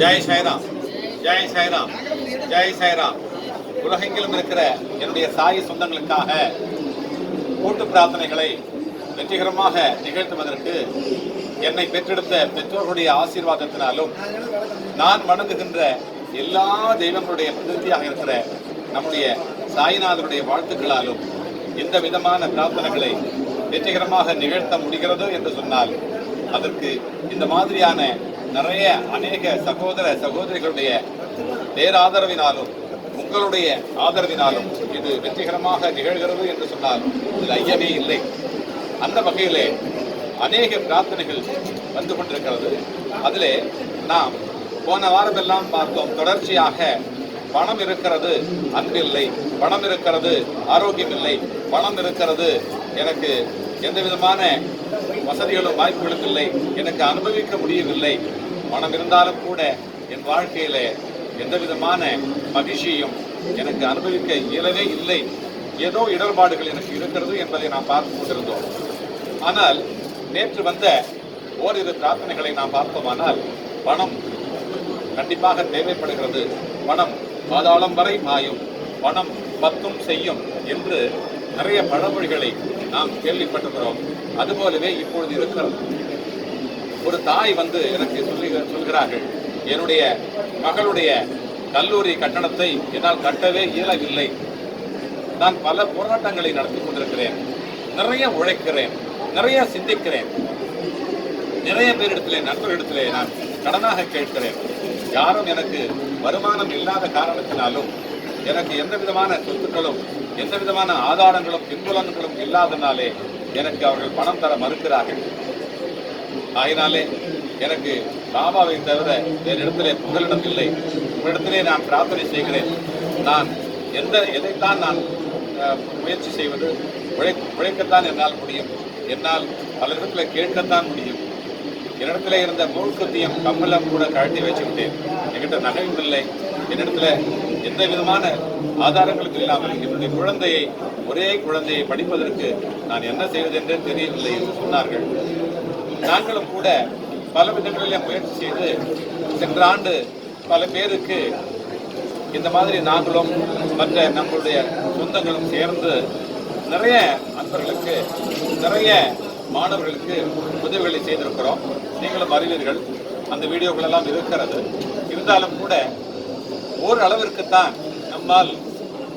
ஜெய் சாய்ராம். ஜெய் சாய்ராம். ஜெய் சாய்ராம். உலகெங்கிலும் இருக்கிற என்னுடைய சாய் சொந்தங்களுக்காக கூட்டு பிரார்த்தனைகளை வெற்றிகரமாக நிகழ்த்துவதற்கு என்னை பெற்றெடுத்த பெற்றோர்களுடைய ஆசீர்வாதத்தினாலும் நான் வணங்குகின்ற எல்லா தெய்வங்களுடைய பிரதிநிதியாக இருக்கிற நம்முடைய சாய்நாதனுடைய வாழ்த்துக்களாலும் எந்த விதமான பிரார்த்தனைகளை வெற்றிகரமாக நிகழ்த்த முடிகிறதோ என்று சொன்னால் அதற்கு இந்த மாதிரியான நிறைய அநேக சகோதர சகோதரிகளுடைய பேராதரவினாலும் உங்களுடைய ஆதரவினாலும் இது வெற்றிகரமாக நிகழ்கிறது என்று சொன்னால் இதில் ஐயமே இல்லை. அந்த வகையிலே அநேக பிரார்த்தனைகள் வந்து கொண்டிருக்கிறது. அதிலே நாம் போன வாரமெல்லாம் பார்த்தோம் தொடர்ச்சியாக பணம் இருக்கிறது அன்பில்லை பணம் இருக்கிறது ஆரோக்கியம் இல்லை. பணம் இருக்கிறது எனக்கு எந்த விதமான வசதிகளும் வாய்ப்புகளும் இல்லை எனக்கு அனுபவிக்க முடியவில்லை. மனம் இருந்தாலும் கூட என் வாழ்க்கையில எந்த விதமான மகிழ்ச்சியும் எனக்கு அனுபவிக்க இயலவே இல்லை. ஏதோ இடர்பாடுகள் எனக்கு இருக்கிறது என்பதை நாம் பார்த்து கொண்டிருந்தோம். ஆனால் நேற்று வந்த ஓரிரு பிரார்த்தனைகளை நாம் பார்த்தோமானால் பணம் கண்டிப்பாக தேவைப்படுகிறது. பணம் பாதாளம் வரை மாயும். பணம் பத்தும் செய்யும் என்று நிறைய பழமொழிகளை நாம் கேள்விப்பட்டிருக்கிறோம். அதுபோலவே இப்பொழுது இருக்கிறது ஒரு தாய் வந்து எனக்கு சொல்லி சொல்கிறார்கள் என்னுடைய மகளுடைய கல்லூரி கட்டணத்தை என்னால் கட்டவே இயலவில்லை. நான் பல போராட்டங்களை நடத்தி கொண்டிருக்கிறேன். நிறைய உழைக்கிறேன். நிறைய சிந்திக்கிறேன். நிறைய பேரிடத்திலே நண்பர்களிடத்திலே நான் கடனாக கேட்கிறேன். யாரும் எனக்கு வருமானம் இல்லாத காரணத்தினாலும் எனக்கு எந்த விதமான சொத்துக்களும் எந்த விதமான ஆதாரங்களும் பின்புலன்களும் இல்லாதனாலே எனக்கு அவர்கள் பணம் தர மறுக்கிறார்கள். ஆகினாலே எனக்கு பாபாவை தவிர வேறு இடத்திலே புகலிடம் இல்லை. உங்களிடத்திலே நான் பிரார்த்தனை செய்கிறேன். நான் எந்த எதைத்தான் நான் முயற்சி செய்வது உழை உழைக்கத்தான் என்னால் முடியும். என்னால் பலரிடத்தில் கேட்கத்தான் முடியும். என்னிடத்துல இருந்த மூழ்கத்தையும் கம்மலம் கூட கழட்டி வச்சுக்கிட்டேன் என்கிட்ட நகையும் இல்லை. என்னிடத்துல எந்த விதமான ஆதாரங்களுக்கு இல்லாமல் என்னுடைய குழந்தையை ஒரே குழந்தையை படிப்பதற்கு நான் என்ன செய்வது என்றே தெரியவில்லை என்று சொன்னார்கள். நாங்களும் கூட பல விதங்களிலே முயற்சி செய்து சென்ற ஆண்டு பல பேருக்கு இந்த மாதிரி நாங்களும் மற்ற நம்மளுடைய சொந்தங்களும் சேர்ந்து நிறைய நண்பர்களுக்கு நிறைய மாணவர்களுக்கு உதவிகளை செய்திருக்கிறோம். நீங்களும் அறிவீர்கள். அந்த வீடியோக்கள் எல்லாம் இருக்கிறது. இருந்தாலும் கூட ஓரளவிற்குத்தான் நம்மால்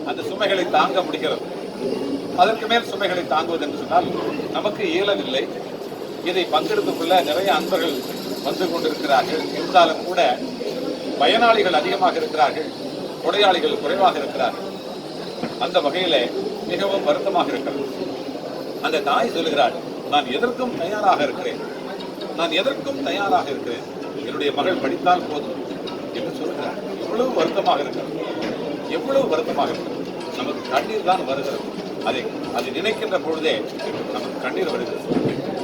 அந்த சுமைகளை தாங்க முடிகிறது. அதற்கு மேல் சுமைகளை தாங்குவது என்று சொன்னால் நமக்கு இயலவில்லை. இதை பங்கெடுத்து கொள்ள நிறைய அன்பர்கள் வந்து கொண்டிருக்கிறார்கள். இருந்தாலும் கூட பயனாளிகள் அதிகமாக இருக்கிறார்கள். கொடையாளிகள் குறைவாக இருக்கிறார்கள். அந்த வகையில மிகவும் வருத்தமாக இருக்கிறது. அந்த தாய் சொல்லுகிறாள் நான் எதற்கும் தயாராக இருக்கிறேன். நான் எதற்கும் தயாராக இருக்கிறேன். என்னுடைய மகள் படித்தால் போதும். என்று சொல்கிறார் எவ்வளவு வருத்தமாக இருக்கிறது. எவ்வளவு வருத்தமாக இருக்கிறது. நமக்கு கண்ணீர் தான் வருகிறது. அதை அதை நினைக்கின்ற பொழுதே நமக்கு கண்ணீர் வருகிறது.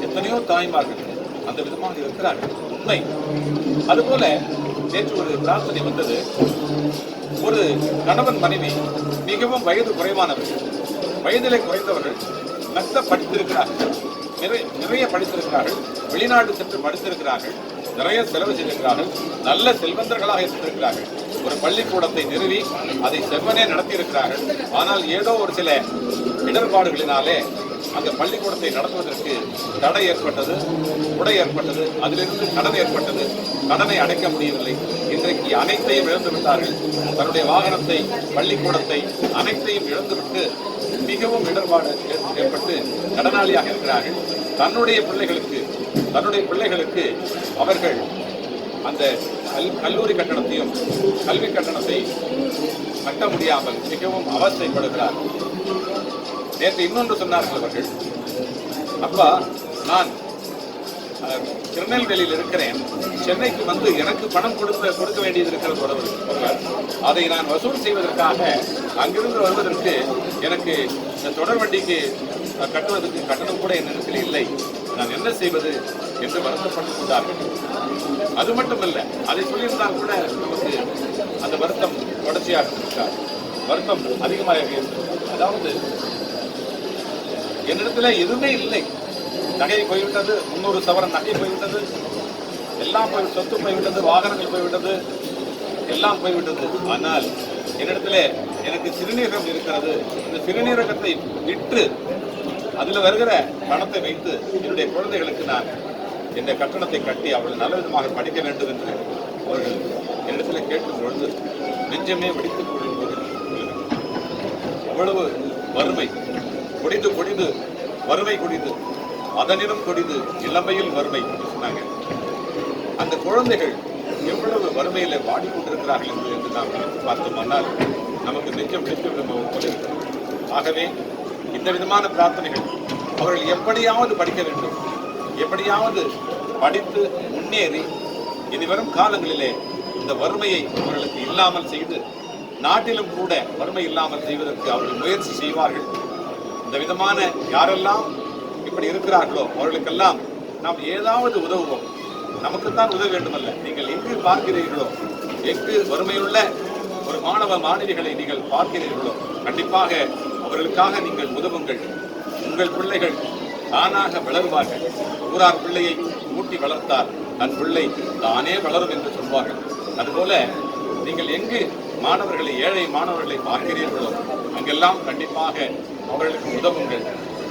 எத்தனையோ தாய்மார்கள் அந்த விதமாக இருக்கிறார்கள். உண்மை. அதுபோல நேற்று ஒரு பிரார்த்தனை வந்தது. ஒரு கணவன் மனைவி மிகவும் வயது குறைவானவர்கள் வயதிலே குறைந்தவர்கள் நல்ல படித்திருக்கிறார்கள். நிறைய நிறைய படித்திருக்கிறார்கள். வெளிநாடு சென்று படித்திருக்கிறார்கள். நிறைய செலவு செய்திருக்கிறார்கள். நல்ல செல்வந்தர்களாக இருந்திருக்கிறார்கள். ஒரு பள்ளிக்கூடத்தை நிறுவி அதை செவ்வனே நடத்தியிருக்கிறார்கள். ஆனால் ஏதோ ஒரு சில இடர்பாடுகளினாலே அந்த பள்ளிக்கூடத்தை நடத்துவதற்கு தடை ஏற்பட்டது உடை ஏற்பட்டது அதிலிருந்து கடன் ஏற்பட்டது. கடனை அடைக்க முடியவில்லை. இன்றைக்கு அனைத்தையும் இழந்து விட்டார்கள் தன்னுடைய வாகனத்தை பள்ளிக்கூடத்தை அனைத்தையும் இழந்துவிட்டு மிகவும் இடர்பாடு ஏற்பட்டு கடனாளியாக இருக்கிறார்கள். தன்னுடைய பிள்ளைகளுக்கு தன்னுடைய பிள்ளைகளுக்கு அவர்கள் அந்த கல் கல்லூரி கட்டணத்தையும் கல்வி கட்டணத்தை கட்ட முடியாமல் மிகவும் அவஸ்தைப்படுகிறார். நேற்று இன்னொன்று சொன்னார்கள் அவர்கள் அப்பா நான் திருநெல்வேலியில் இருக்கிறேன். சென்னைக்கு வந்து எனக்கு பணம் கொடுக்க கொடுக்க வேண்டியது இருக்கிறது ஒருவர் அதை நான் வசூல் செய்வதற்காக அங்கிருந்து வருவதற்கு எனக்கு இந்த தொடர் வண்டிக்கு கட்டுவதற்கு கட்டணம் கூட என்னிடத்தில் இல்லை. நான் என்ன செய்வது என்று வருத்தப்பட்டுக் கொண்டார்கள். அது மட்டுமல்ல அதை சொல்லியிருந்தால் கூட நமக்கு அந்த வருத்தம் தொடர்ச்சியாக இருக்கார் வருத்தம் அதிகமாக இருந்தது அதாவது என்னிடத்துல எதுவுமே இல்லை. நகை போய்விட்டது முன்னூறு சவரன் நகை போய்விட்டது எல்லாம் போய் சொத்து போய்விட்டது வாகனங்கள் போய்விட்டது எல்லாம் போய்விட்டது. ஆனால் என்னிடத்திலே எனக்கு சிறுநீரகம் இருக்கிறது. இந்த சிறுநீரகத்தை விற்று அதில் வருகிற பணத்தை வைத்து என்னுடைய குழந்தைகளுக்கு நான் என்னுடைய கட்டணத்தை கட்டி அவள் நல்ல விதமாக படிக்க வேண்டும் என்று அவர்கள் என்னிடத்தில் கேட்கும் பொழுது நெஞ்சமே வெடித்துக் கொள்ளும்போது அவ்வளவு வறுமை கொடிந்து கொடிந்து வறுமை கொடிந்து அதனிடம் கொடிது இளமையில் வறுமை என்று சொன்னாங்க. அந்த குழந்தைகள் எவ்வளவு வறுமையில வாடிக்கொண்டிருக்கிறார்கள் என்று என்று நாம் நினைத்து நமக்கு நெஞ்சம் நெஞ்சம் ஆகவே இந்த விதமான பிரார்த்தனைகள் அவர்கள் எப்படியாவது படிக்க வேண்டும். எப்படியாவது படித்து முன்னேறி இனி வரும் காலங்களிலே இந்த வறுமையை அவர்களுக்கு இல்லாமல் செய்து நாட்டிலும் கூட வறுமை இல்லாமல் செய்வதற்கு அவர்கள் முயற்சி செய்வார்கள். இந்த விதமான யாரெல்லாம் இப்படி இருக்கிறார்களோ அவர்களுக்கெல்லாம் நாம் ஏதாவது உதவுவோம். நமக்குத்தான் உதவ வேண்டுமல்ல. நீங்கள் எங்கு பார்க்கிறீர்களோ எங்கு வறுமையுள்ள ஒரு மாணவ மாணவிகளை நீங்கள் பார்க்கிறீர்களோ கண்டிப்பாக அவர்களுக்காக நீங்கள் உதவுங்கள். உங்கள் பிள்ளைகள் தானாக வளருவார்கள். ஊரார் பிள்ளையை ஊட்டி வளர்த்தார் தன் பிள்ளை தானே வளரும் என்று சொல்வார்கள். அதுபோல நீங்கள் எங்கு மாணவர்களை ஏழை மாணவர்களை பார்க்கிறீர்களோ அங்கெல்லாம் கண்டிப்பாக அவர்களுக்கு உதவுங்கள்.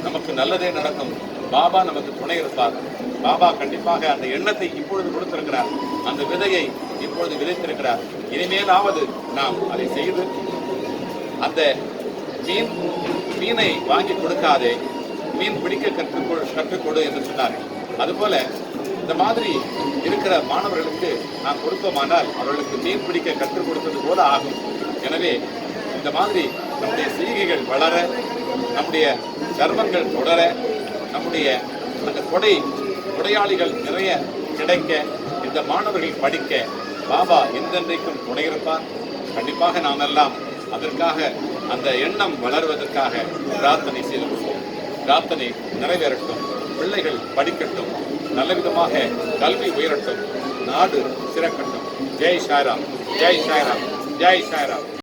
நமக்கு நல்லதே நடக்கும். பாபா நமக்கு துணை இருப்பார். பாபா கண்டிப்பாக அந்த எண்ணத்தை இப்பொழுது கொடுத்திருக்கிறார். அந்த விதையை இப்பொழுது விதைத்திருக்கிறார். இனிமேலாவது நாம் அதை செய்து அந்த மீன் மீனை வாங்கி கொடுக்காதே மீன் பிடிக்க கற்றுக்கொள் கற்றுக்கொடு என்று சொன்னார்கள். அதுபோல இந்த மாதிரி இருக்கிற மாணவர்களுக்கு நாம் கொடுத்தோமானால் அவர்களுக்கு மீன் பிடிக்க கற்றுக் கொடுத்தது போல ஆகும். எனவே இந்த மாதிரி நம்முடைய செய்கைகள் வளர நம்முடைய சர்மங்கள் தொடர நம்முடைய அந்த கொடை கொடையாளிகள் நிறைய கிடைக்க இந்த மாணவர்கள் படிக்க பாபா எந்தென்றைக்கும் துணை இருப்பார் கண்டிப்பாக நாம் எல்லாம் அதற்காக அந்த எண்ணம் வளர்வதற்காக பிரார்த்தனை செய்து கொள்வோம் பிரார்த்தனை நிறைவேறட்டும் பிள்ளைகள் படிக்கட்டும் நல்ல விதமாக கல்வி உயரட்டும் நாடு சிறக்கட்டும். ஜெய் சாய்ராம் ஜெய் சாய்ராம் ஜெய் சாய்ராம்.